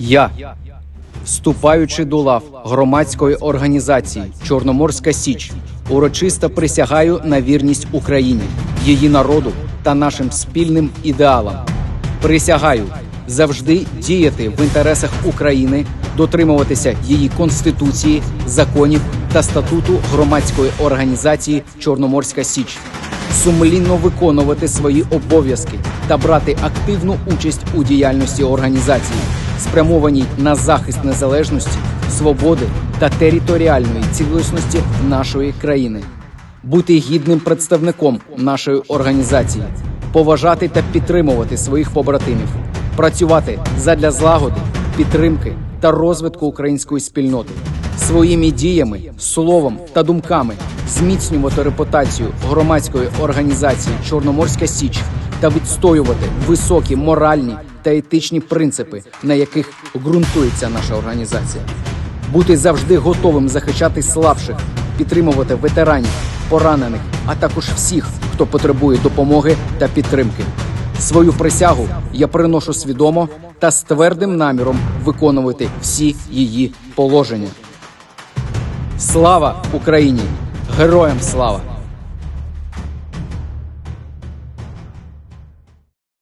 Я, вступаючи до лав громадської організації Чорноморська Січ, урочисто присягаю на вірність Україні, її народу та нашим спільним ідеалам. Присягаю завжди діяти в інтересах України, дотримуватися її конституції, законів та статуту громадської організації Чорноморська Січ сумлінно виконувати свої обов'язки та брати активну участь у діяльності організації, спрямованій на захист незалежності, свободи та територіальної цілісності нашої країни, бути гідним представником нашої організації, поважати та підтримувати своїх побратимів, працювати задля злагоди, підтримки та розвитку української спільноти. Своїми діями, словом та думками зміцнювати репутацію громадської організації Чорноморська Січ та відстоювати високі моральні та етичні принципи, на яких ґрунтується наша організація, бути завжди готовим захищати слабших, підтримувати ветеранів, поранених, а також всіх, хто потребує допомоги та підтримки. Свою присягу я приношу свідомо та з твердим наміром виконувати всі її положення. Слава Україні! Героям слава!